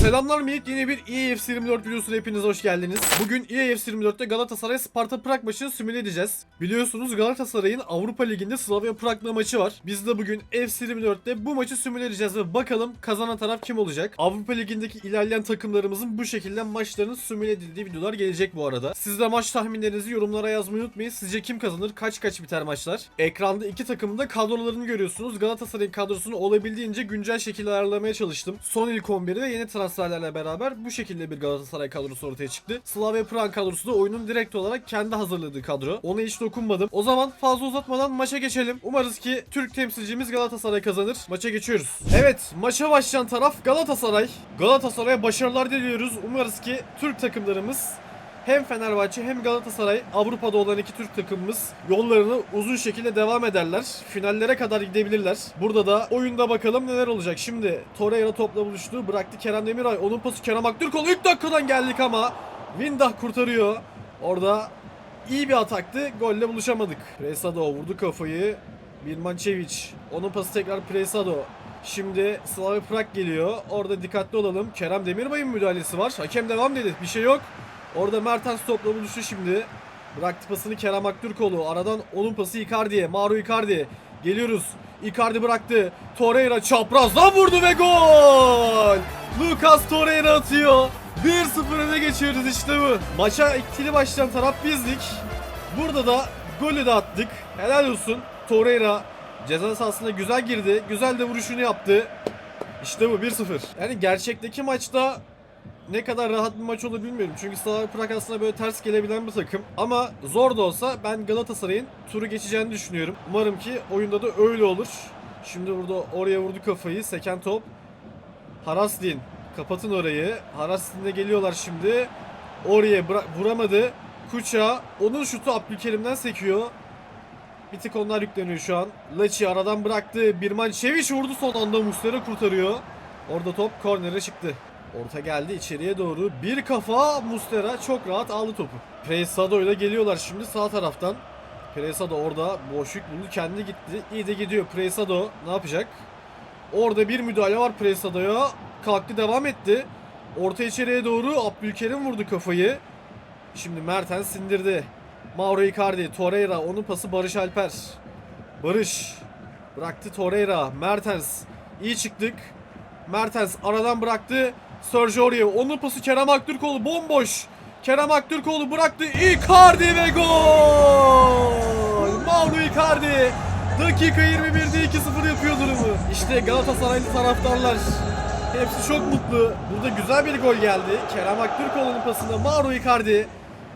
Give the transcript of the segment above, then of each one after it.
Selamlar millet yeni bir E EAFC 24 videosuna hepiniz hoş geldiniz. Bugün E EAFC 24'te Galatasaray Sparta Prag maçını simüle edeceğiz. Biliyorsunuz Galatasaray'ın Avrupa Ligi'nde Slavia Prag'la maçı var. Biz de bugün FC 24'te bu maçı simüle edeceğiz ve bakalım kazanan taraf kim olacak? Avrupa Ligi'ndeki ilerleyen takımlarımızın bu şekilde maçlarının simüle edildiği videolar gelecek bu arada. Siz de maç tahminlerinizi yorumlara yazmayı unutmayın. Sizce kim kazanır? Kaç kaç biter maçlar? Ekranda iki takımın da kadrolarını görüyorsunuz. Galatasaray'ın kadrosunu olabildiğince güncel şekilde ayarlamaya çalıştım. Son ilk 11'i ve yeni transferlerle beraber bu şekilde bir Galatasaray kadrosu ortaya çıktı. Slavia Prag kadrosu da oyunun direkt olarak kendi hazırladığı kadro. Ona hiç dokunmadım. O zaman fazla uzatmadan maça geçelim. Umarız ki Türk temsilcimiz Galatasaray kazanır. Maça geçiyoruz. Evet, maça başlayan taraf Galatasaray. Galatasaray'a başarılar diliyoruz. Umarız ki Türk takımlarımız hem Fenerbahçe hem Galatasaray Avrupa'da olan iki Türk takımımız yollarını uzun şekilde devam ederler. Finallere kadar gidebilirler. Burada da oyunda bakalım neler olacak. Şimdi Torreira topla buluştu. Bıraktı Kerem Demiray. Onun pası Kerem Aktürkoğlu. İlk dakikadan geldik ama Windah kurtarıyor. Orada iyi bir ataktı. Golle buluşamadık. Presado vurdu kafayı. Birmançevic. Onun pası tekrar Presado. Şimdi Slavia Prag geliyor. Orada dikkatli olalım. Kerem Demirbay'ın müdahalesi var. Hakem devam dedi. Bir şey yok. Orada Mertens topla buluştu şimdi. Bıraktı pasını Kerem Aktürkoğlu. Aradan onun pası Icardi'ye. Mauro Icardi. Geliyoruz. Icardi bıraktı. Torreira çaprazdan vurdu ve gol! Lucas Torreira atıyor. 1-0 öne geçiyoruz işte bu. Maça ikili başlayan taraf bizdik. Burada da golü de attık. Helal olsun. Torreira ceza sahasına güzel girdi. Güzel de vuruşunu yaptı. İşte bu 1-0. Yani gerçekteki maçta ne kadar rahat bir maç olur bilmiyorum. Çünkü Slavia Prag aslında böyle ters gelebilen bir takım. Ama zor da olsa ben Galatasaray'ın turu geçeceğini düşünüyorum. Umarım ki oyunda da öyle olur. Şimdi burada oraya vurdu kafayı. Seken top. Haraslin. Kapatın orayı. Haraslin'e geliyorlar şimdi. Oraya vuramadı. Kuça. Onun şutu Abdülkerim'den sekiyor. Bir tık onlar yükleniyor şu an. Laçi aradan bıraktı. Birman Çeviş vurdu son anda Muslera kurtarıyor. Orada top kornere çıktı. Orta geldi içeriye doğru. Bir kafa Muslera çok rahat aldı topu. Presado ile geliyorlar şimdi sağ taraftan. Presado orada boşluk buldu kendi gitti. İyi de gidiyor Presado ne yapacak? Orada bir müdahale var Presado'ya. Kalktı devam etti. Orta içeriye doğru Abdülkerim vurdu kafayı. Şimdi Mertens sindirdi. Mauro Icardi, Torreira, onun pası Barış Alper. Barış bıraktı Torreira, Mertens. İyi çıktık. Mertens aradan bıraktı. Sergio Aurier. Onun pası Kerem Aktürkoğlu bomboş. Kerem Aktürkoğlu bıraktı. Icardi ve gol! Mauro Icardi. Dakika 21'de 2-0 yapıyor durumu. İşte Galatasaraylı taraftarlar. Hepsi çok mutlu. Burada güzel bir gol geldi. Kerem Aktürkoğlu'nun pasında Mauro Icardi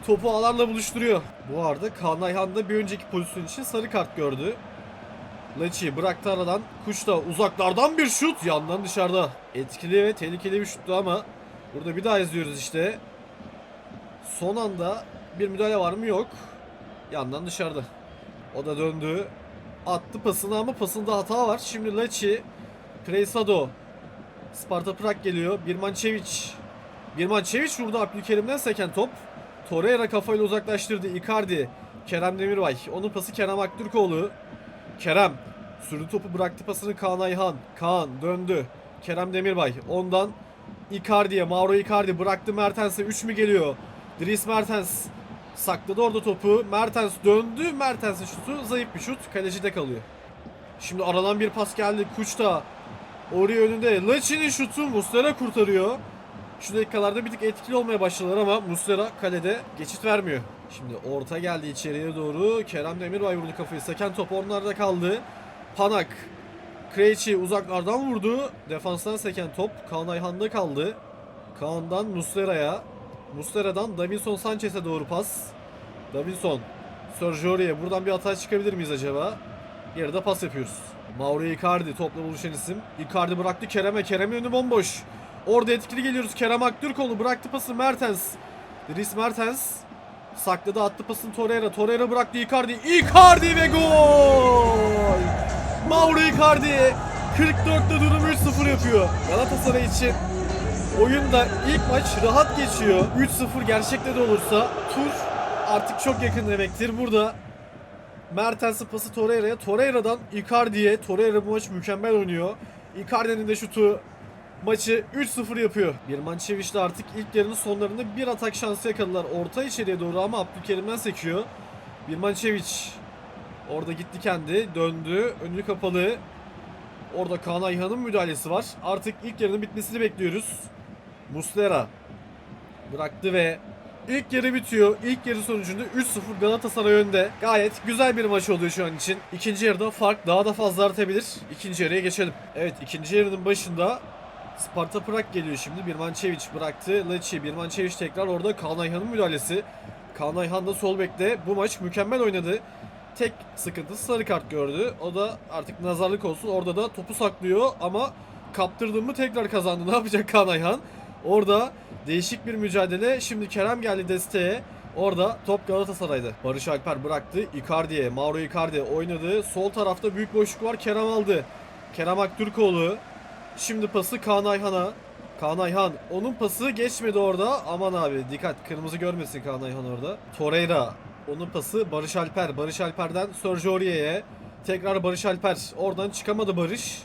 topu ağlarla buluşturuyor. Bu arada Kaan Ayhan da bir önceki pozisyon için sarı kart gördü. Leçi bıraktı aradan. Kuş da uzaklardan bir şut. Yandan dışarıda. Etkili ve tehlikeli bir şuttu ama burada bir daha izliyoruz işte. Son anda bir müdahale var mı? Yok. Yandan dışarıda. O da döndü. Attı pasını ama pasında hata var. Şimdi Leçi. Presado. Sparta Prag geliyor. Birmançevic. Birmançevic vurdu Abdülkerim'den seken top. Torreira kafayla uzaklaştırdı. Icardi. Kerem Demirbay. Onun pası Kerem Aktürkoğlu. Kerem sürdü topu bıraktı pasını Kaan Ayhan. Kaan döndü. Kerem Demirbay ondan Icardi'ye Mauro Icardi bıraktı Mertens'e 3 mü geliyor? Dries Mertens sakladı orada topu. Mertens döndü. Mertens'in şutu zayıf bir şut. Kalecide kalıyor. Şimdi aradan bir pas geldi. Kuçta oraya önünde. Laçi'nin şutu Muslera kurtarıyor. Şu dakikalarda bir tık etkili olmaya başladılar ama Muslera kalede geçit vermiyor. Şimdi orta geldi içeriye doğru. Kerem Demirbay vurdu kafayı. Seken top onlarda kaldı. Panak. Krejci uzaklardan vurdu. Defanstan seken top Kaan Ayhan'da kaldı. Kaan'dan Muslera'ya. Muslera'dan Davinson Sanchez'e doğru pas. Davinson. Sergio Aurier. Buradan bir hata çıkabilir miyiz acaba? Geride pas yapıyoruz. Mauro Icardi topla buluşan isim. Icardi bıraktı Kerem'e. Kerem'in önü bomboş. Orada etkili geliyoruz. Kerem Aktürkoğlu bıraktı pası Mertens. Dries Mertens. Sakladı attı pasını Torreira. Torreira bıraktı Icardi. Icardi ve gol! Mauro Icardi 44'te durum 3-0 yapıyor. Galatasaray için oyunda ilk maç rahat geçiyor. 3-0 gerçekte de olursa tur artık çok yakın demektir. Burada Mertens'in pası Torreira'ya. Torreira'dan Icardi'ye. Torreira bu maç mükemmel oynuyor. Icardi'nin de şutu maçı 3-0 yapıyor. Birmançeviç de artık ilk yarının sonlarında bir atak şansı yakaladılar. Orta içeriye doğru ama Abdülkerim'den sekiyor. Birmançeviç orada gitti kendi. Döndü. Önü kapalı. Orada Kaan Ayhan'ın müdahalesi var. Artık ilk yarının bitmesini bekliyoruz. Muslera bıraktı ve ilk yarı bitiyor. İlk yarı sonucunda 3-0 Galatasaray önde. Gayet güzel bir maç oluyor şu an için. İkinci yarıda fark daha da fazla artabilir. İkinci yarıya geçelim. Evet ikinci yarının başında Sparta Prag geliyor şimdi. Birmançeviç bıraktı. Lecce, Birmançeviç tekrar orada Kaan Ayhan'ın müdahalesi. Kaan Ayhan da sol bekte. Bu maç mükemmel oynadı. Tek sıkıntısı sarı kart gördü. O da artık nazarlık olsun. Orada da topu saklıyor ama kaptırdığımı tekrar kazandı. Ne yapacak Kaan Ayhan? Orada değişik bir mücadele. Şimdi Kerem geldi desteğe. Orada top Galatasaray'da. Barış Alper bıraktı. Icardi'ye. Mauro Icardi oynadı. Sol tarafta büyük boşluk var. Kerem aldı. Kerem Aktürkoğlu. Şimdi pası Kaan Ayhan'a. Kaan Ayhan. Onun pası geçmedi orada. Aman abi dikkat. Kırmızı görmesin Kaan Ayhan orada. Torreira. Onun pası Barış Alper. Barış Alper'den Sergio Aurier'e. Tekrar Barış Alper. Oradan çıkamadı Barış.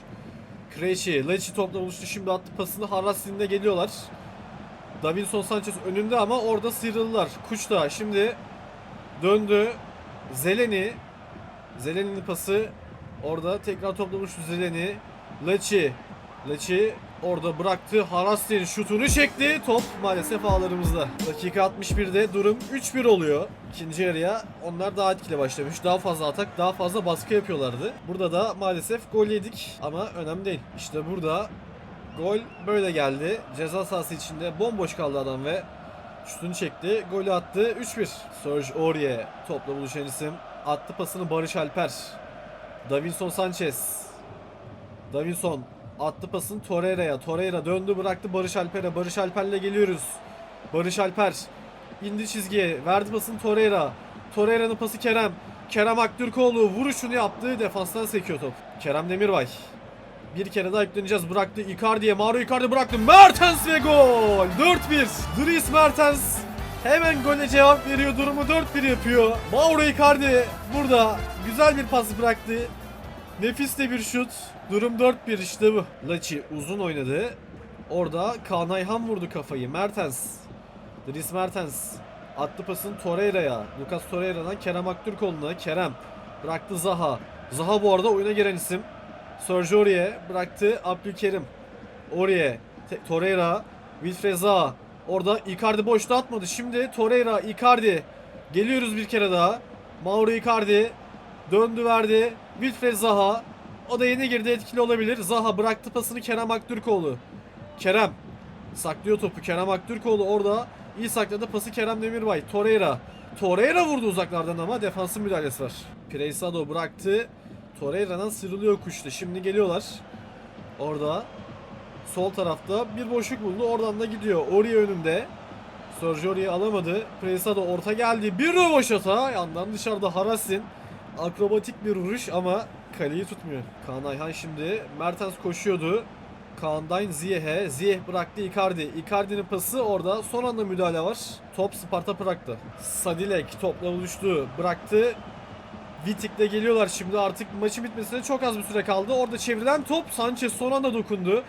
Krejci. Lecce topla buluştu. Şimdi attı pasını. Harrasin'de geliyorlar. Davinson Sanchez önünde ama orada sıyrıldılar. Kuş da şimdi döndü. Zeleni. Zeleni'nin pası. Orada tekrar toplamıştı Zeleni. Lecce. Lecce orada bıraktı. Harastin şutunu çekti. Top maalesef ağlarımızda. Dakika 61'de durum 3-1 oluyor. İkinci yarıya onlar daha etkili başlamış. Daha fazla atak, daha fazla baskı yapıyorlardı. Burada da maalesef gol yedik ama önemli değil. İşte burada gol böyle geldi. Ceza sahası içinde bomboş kaldı adam ve şutunu çekti. Golü attı. 3-1. Serge Aurier topla buluşan isim. Attı pasını Barış Alper. Davinson Sanchez. Davinson attı pasını Torreira'ya. Torreira döndü bıraktı Barış Alper'e. Barış Alper'le geliyoruz. Barış Alper indi çizgiye. Verdi pasını Torreira. Torreira'nın pası Kerem. Kerem Aktürkoğlu vuruşunu yaptı. Defanstan sekiyor top. Kerem Demirbay. Bir kere daha yükleneceğiz. Bıraktı Icardi'ye. Mauro Icardi bıraktı. Mertens ve gol. 4-1. Dries Mertens hemen gole cevap veriyor. Durumu 4-1 yapıyor. Mauro Icardi burada güzel bir pas bıraktı. Nefis de bir şut. Durum 4-1 işte bu. Laçi uzun oynadı. Orada Kaan Ayhan vurdu kafayı. Mertens. Dries Mertens. Attı pasını Torreira'ya. Lucas Torreira'dan Kerem Aktürkoğlu'na. Kerem. Bıraktı Zaha. Zaha bu arada oyuna giren isim. Sergio Aurier bıraktı Abdülkerim. Aurier. Torreira. Wilfred Zaha. Orada Icardi boşta atmadı. Şimdi Torreira, Icardi. Geliyoruz bir kere daha. Mauro Icardi. Döndü verdi. Wilfred Zaha. O da yeni girdi etkili olabilir. Zaha bıraktı pasını Kerem Aktürkoğlu. Kerem. Saklıyor topu. Kerem Aktürkoğlu orada. iyi sakladı pası Kerem Demirbay. Torreira. Torreira vurdu uzaklardan ama defansın müdahalesi var. Preysado bıraktı. Torreira'dan sıyrılıyor kuştu. Şimdi geliyorlar. Orada. Sol tarafta bir boşluk buldu. Oradan da gidiyor. Ori önünde. Sergio alamadı. Preysado orta geldi. Bir rövoşata. Yandan dışarıda Harasin. Akrobatik bir vuruş ama kaleyi tutmuyor. Kaan Ayhan şimdi Mertens koşuyordu. Kaan'dan Ziyeh'e. Ziyeh bıraktı Icardi. Icardi'nin pası orada. Son anda müdahale var. Top Sparta Prag'da. Sadilek topla buluştu. Bıraktı. Vitik'le geliyorlar şimdi artık maçın bitmesine çok az bir süre kaldı. Orada çevrilen top Sanchez son anda dokundu.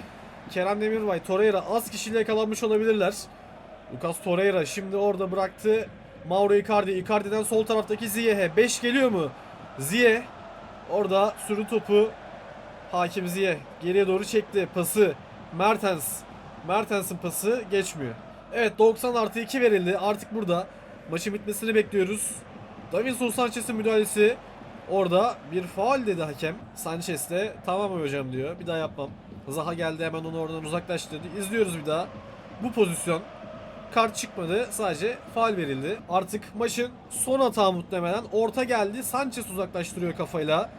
Kerem Demirbay, Torreira az kişiyle yakalanmış olabilirler. Lucas Torreira şimdi orada bıraktı. Mauro Icardi. Icardi'den sol taraftaki Ziyeh'e. 5 geliyor mu? Ziyeh orada sürü topu Hakim Ziyeh geriye doğru çekti. Pası Mertens. Mertens'in pası geçmiyor. Evet 90 artı 2 verildi. Artık burada maçın bitmesini bekliyoruz. Davinson Sanchez'in müdahalesi. Orada bir faul dedi hakem. Sanchez de tamam hocam diyor. Bir daha yapmam. Zaha geldi hemen onu oradan uzaklaştırdı. İzliyoruz bir daha. Bu pozisyon. Kart çıkmadı. Sadece faul verildi. Artık maçın son hata muhtemelen. Orta geldi. Sanchez uzaklaştırıyor kafayla.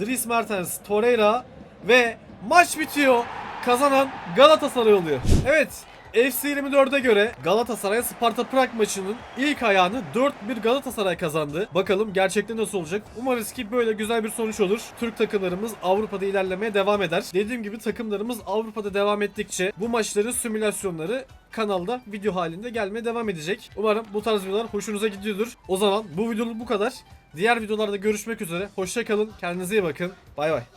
Dries Mertens, Torreira ve maç bitiyor. Kazanan Galatasaray oluyor. Evet. FC 24'e göre Galatasaray Sparta Prag maçının ilk ayağını 4-1 Galatasaray kazandı. Bakalım gerçekten nasıl olacak? Umarız ki böyle güzel bir sonuç olur. Türk takımlarımız Avrupa'da ilerlemeye devam eder. Dediğim gibi takımlarımız Avrupa'da devam ettikçe bu maçların simülasyonları kanalda video halinde gelmeye devam edecek. Umarım bu tarz videolar hoşunuza gidiyordur. O zaman bu videoluk bu kadar. Diğer videolarda görüşmek üzere. Hoşça kalın. Kendinize iyi bakın. Bay bay.